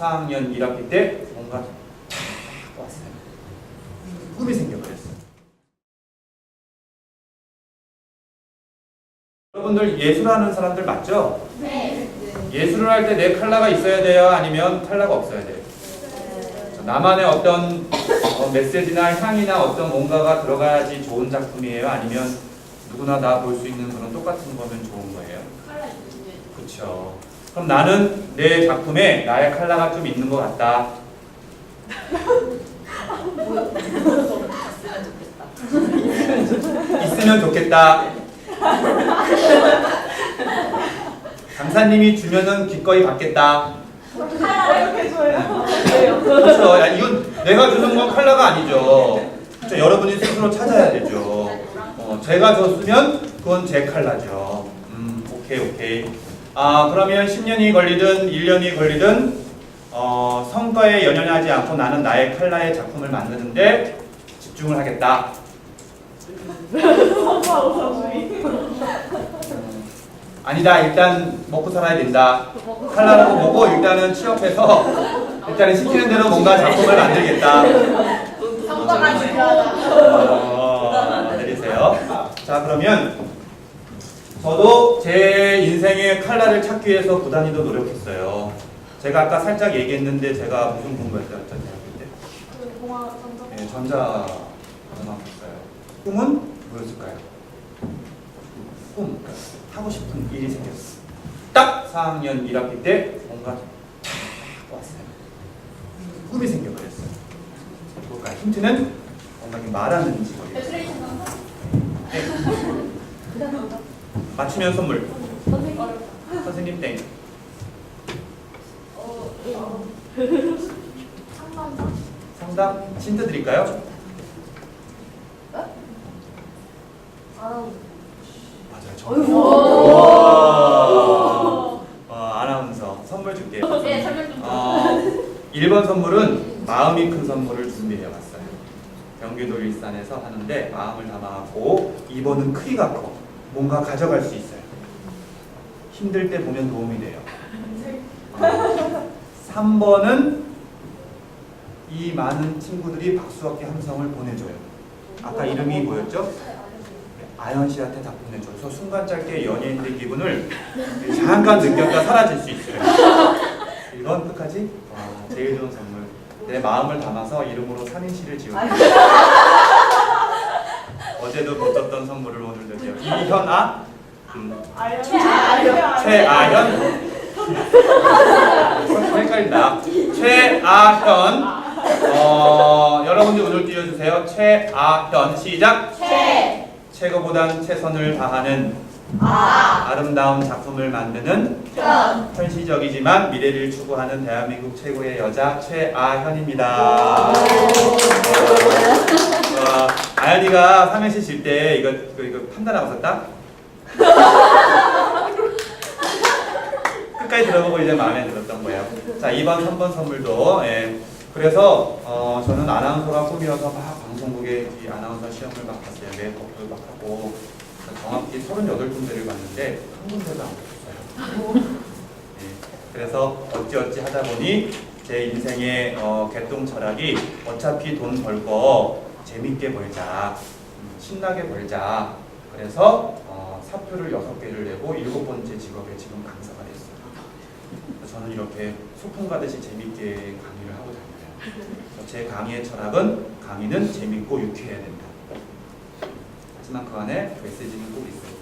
4학년 1학기 때 뭔가 탁 왔어요. 꿈이 생겨버렸어요. 여러분들 예술하는 사람들 맞죠? 네. 예술을 할 때 내 칼라가 있어야 돼요? 아니면 칼라가 없어야 돼요? 나만의 어떤 어, 메시지나 향이나 어떤 뭔가가 들어가야지 좋은 작품이에요? 아니면 누구나 다 볼 수 있는 그런 똑같은 거면 좋은 거예요? 그렇죠. 그럼 나는 내 작품에 나의 칼라가 좀 있는 것 같다. 있으면 좋겠다. 강사님이 주면은 기꺼이 받겠다. 그렇죠. 야, 이건 내가 주는 건 칼라가 아니죠. 그렇죠. 여러분이 스스로 찾아야 되죠. 어, 제가 줬으면 그건 제 칼라죠. 음, 오케이, 오케이. 아, 그러면 10년이 걸리든 1년이 걸리든 어, 성과에 연연하지 않고 나는 나의 칼라의 작품을 만드는데 집중을 하겠다. 음, 아니다. 일단 먹고 살아야 된다. 칼라라고 보고 일단은 취업해서 일단은 시키는 대로 뭔가 작품을 만들겠다. 성과가 중요하다. 어, 내리세요. 자, 그러면 저도 제 인생의 칼라를 찾기 위해서 부단히도 노력했어요. 제가 아까 살짝 얘기했는데 제가 무슨 대학교 때? 그 동화 전자. 네, 전자 전화했어요. 꿈은 뭐였을까요? 꿈 하고 싶은 일이 생겼어. 딱 4학년 1학기 때 뭔가 탁 왔어요. 꿈이 생겨버렸어요. 뭘까요? 힌트는 뭔가 말하는 직업이에요. 네. 맞추면 선물. 선생님. 땡. 어, 어. 상담 힌트 드릴까요? 아나운서. 맞아요. 어이구. 정답. 와. 어, 아나운서 선물 줄게요. 네, 설명 좀. 어, 1번 선물은 마음이 큰 선물을 준비해 왔어요. 경기도 일산에서 하는데 마음을 담아갖고 2번은 크기가 커. 뭔가 가져갈 수 있어요. 힘들 때 보면 도움이 돼요. 어, 3번은 이 많은 친구들이 박수학기 함성을 보내줘요. 아까 이름이 뭐였죠? 아연 씨한테 다 보내줘서 순간 짧게 연예인의 기분을 잠깐 느꼈다 사라질 수 있어요. 이건 끝까지 와, 제일 좋은 선물. 내 마음을 담아서 이름으로 삼인시를 지었어요. 어제도 못 줬던 선물을 오늘도 줘요. 이현아. 최아현. 헷갈린다. 최아현. 어, 여러분들 오늘 띄워주세요. 최아현 시작. 최. 최고보단 최선을 다하는 아. 아름다운 작품을 만드는 현. 현실적이지만 미래를 추구하는 대한민국 최고의 여자 최아현입니다. 어, 아현이가 삼행시 질 때 이거, 이거, 이거 판단하고 썼다? 끝까지 들어보고 이제 마음에 들었던 거예요. 자, 2번, 3번 선물도. 예. 그래서 어, 저는 아나운서가 꿈이어서 막 방송국에 이 아나운서 시험을 막 봤어요. 메이크업도 막 하고 정확히 38군데를 봤는데 한 군데도 안 붙었어요. 예, 그래서 어찌어찌 하다 보니 제 인생의 어, 개똥 철학이 어차피 돈 벌고 재밌게 벌자, 음, 신나게 벌자. 그래서 어, 사표를 여섯 개를 내고 일곱 번째 직업에 지금 강사가 됐어요. 저는 이렇게 소풍 가듯이 재밌게 강의를 하고 다녀요. 제 강의의 철학은 강의는 재밌고 유쾌해야 된다. 하지만 그 안에 메시지는 꼭 있어요.